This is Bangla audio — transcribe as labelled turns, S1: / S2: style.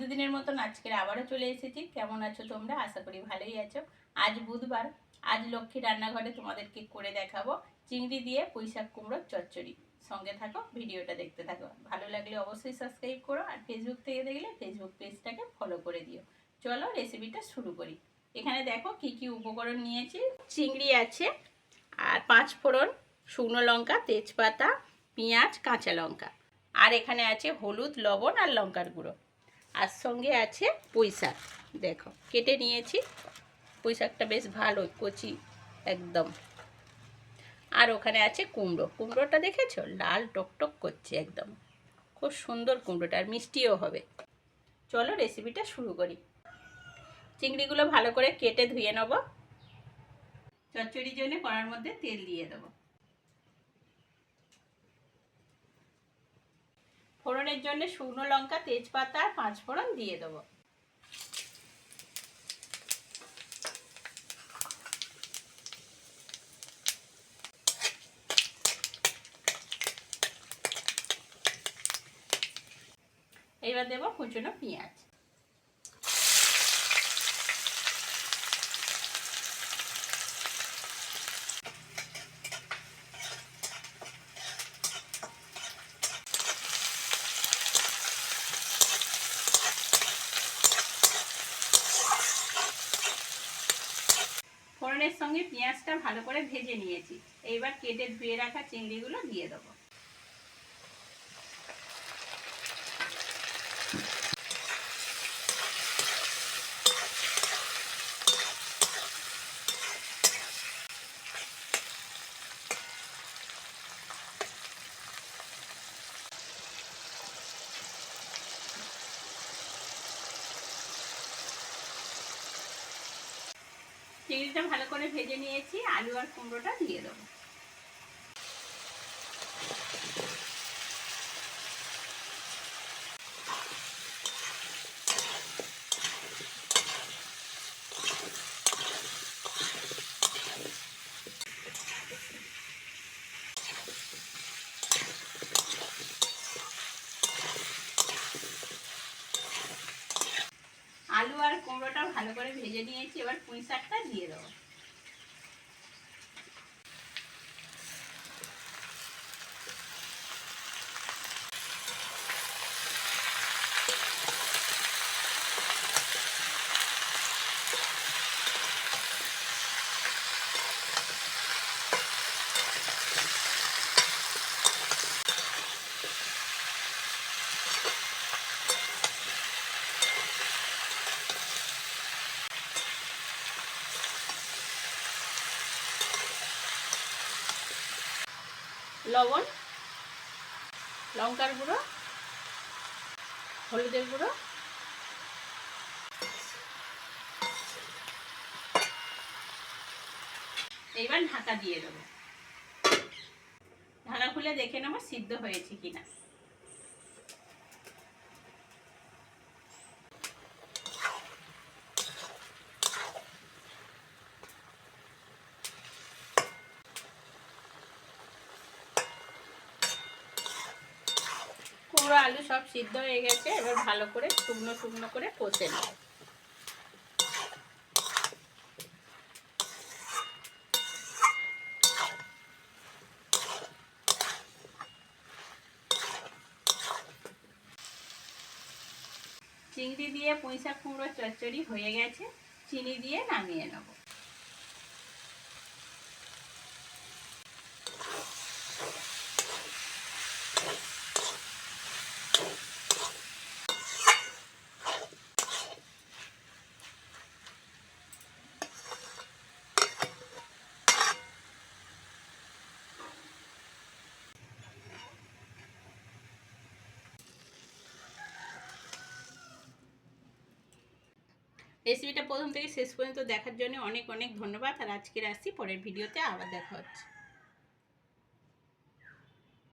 S1: প্রতিদিনের মতন আজকের আবারও চলে এসেছি। কেমন আছো তোমরা? আশা করি ভালোই আছো। আজ বুধবার। আজ লক্ষ্মী রান্নাঘরে তোমাদেরকে করে দেখাবো চিংড়ি দিয়ে পুঁইশাক কুমড়োর চচ্চড়ি। সঙ্গে থাকো, ভিডিওটা দেখতে থাকো। ভালো লাগলে অবশ্যই সাবস্ক্রাইব করো আর ফেসবুক থেকে দেখলে ফেসবুক পেজটাকে ফলো করে দিও। চলো রেসিপিটা শুরু করি। এখানে দেখো কি কি উপকরণ নিয়েছি। চিংড়ি আছে আর পাঁচ ফোড়ন, শুকনো লঙ্কা, তেজপাতা, পেঁয়াজ, কাঁচা লঙ্কা। আর এখানে আছে হলুদ, লবণ আর লঙ্কার গুঁড়ো। আর সঙ্গে আছে পুঁই শাক। দেখো, কেটে নিয়েছি। পুঁই শাকটা বেশ ভালো, কচি একদম। আর ওখানে আছে কুমড়ো। কুমড়োটা দেখেছ? লাল টকটক করছে একদম। খুব সুন্দর কুমড়োটা, আর মিষ্টিও হবে। চলো রেসিপিটা শুরু করি। চিংড়িগুলো ভালো করে কেটে ধুয়ে নেব। চচ্চড়ির জন্য কড়ার মধ্যে তেল দিয়ে দেবো। ফোড়নের জন্য শুকনো লঙ্কা তেজপাতা আর পাঁচ ফোড়ন দিয়ে দেবো। এবার দেবো কুচনো পেঁয়াজ। ফোড়নের সঙ্গে পেঁয়াজটা ভালো করে ভেজে নিয়েছি। এইবার কেটে ধুয়ে রাখা চিংড়িগুলো দিয়ে দেবো। চিংড়িটা ভালো করে ভেজে নিয়েছি আলু আর কুমড়োটা দিয়ে দেবো আলু আর কুমড়োটা ভালো করে ভেজে নিয়েছি এবার পুঁই শাকটা দিয়ে দেবো। লবণ, লঙ্কার গুঁড়ো, হলুদের গুঁড়ো। এইবার ঢাকা দিয়ে দেবো। ঢাকা খুলে দেখে নেব সিদ্ধ হয়েছে কিনা। কুমড়ো আলু সব সিদ্ধ হয়ে গেছে, এবার ভালো করে শুকনো শুকনো করে কষে নেব। চিংড়ি দিয়ে পুঁইশাক কুমড়ো চচ্চড়ি হয়ে গেছে, চিনি দিয়ে নামিয়ে নেব। রেসিপিটা প্রথম থেকে শেষ পর্যন্ত দেখার জন্য অনেক অনেক ধন্যবাদ। আর আজকের আসছি, পরের ভিডিওতে আবার দেখা হচ্ছে।